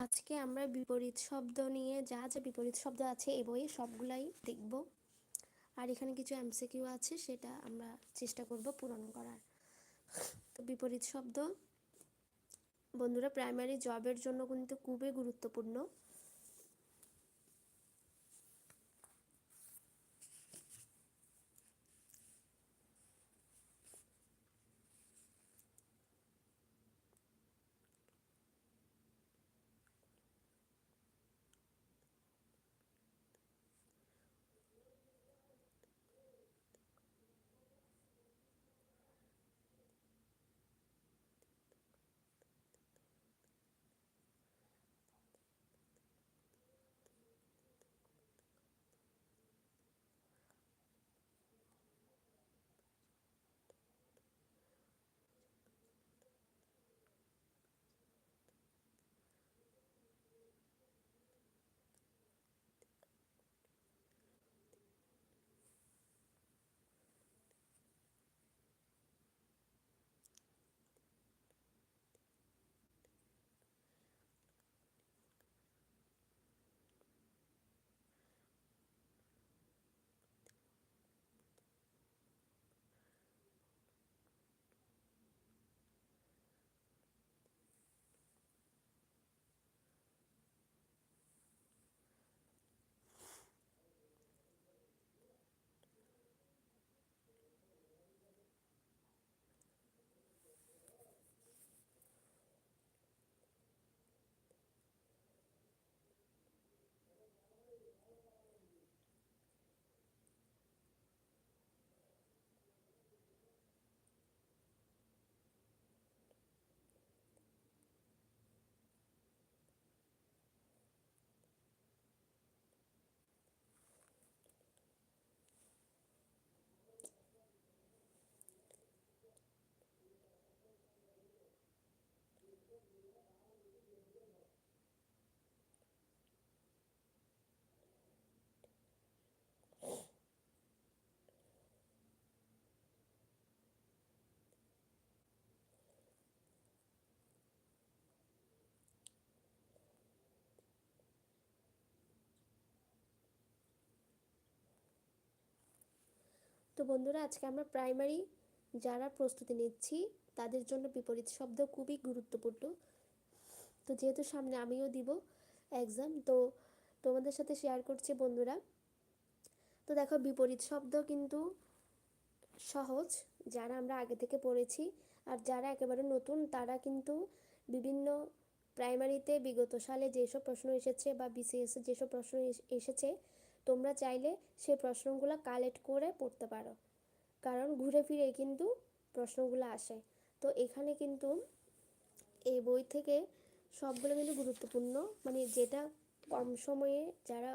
আজকে আমরা বিপরীত শব্দ নিয়ে যা যা বিপরীত শব্দ আছে এ বইয়ে সবগুলাই দেখব। আর এখানে কিছু এমসিকিউ আছে, সেটা আমরা চেষ্টা করব পূরণ করার। তো বিপরীত শব্দ, বন্ধুরা প্রাইমারি জবের জন্য কিন্তু খুবই গুরুত্বপূর্ণ। তো বন্ধুরা, আজকে আমরা প্রাইমারি যারা প্রস্তুতি নিচ্ছি, তাদের জন্য বিপরীত শব্দ খুবই গুরুত্বপূর্ণ। তো যেহেতু সামনে আমিও দিব এক্সাম তো তোমাদের সাথে শেয়ার করছি বন্ধুরা। তো দেখো, বিপরীত শব্দ কিন্তু সহজ, যারা আমরা আগে থেকে পড়েছি আর যারা একেবারে নতুন, তারা কিন্তু বিভিন্ন প্রাইমারিতে বিগত সালে যেসব প্রশ্ন এসেছে বা বিসিএসে যেসব প্রশ্ন এসেছে তোমরা চাইলে সে প্রশ্নগুলো কালেক্ট করে পড়তে পারো। কারণ ঘুরে ফিরে কিন্তু প্রশ্নগুলো আসে। তো এখানে কিন্তু এই বই থেকে সবগুলো কিন্তু গুরুত্বপূর্ণ। মানে যেটা কম সময়ে যারা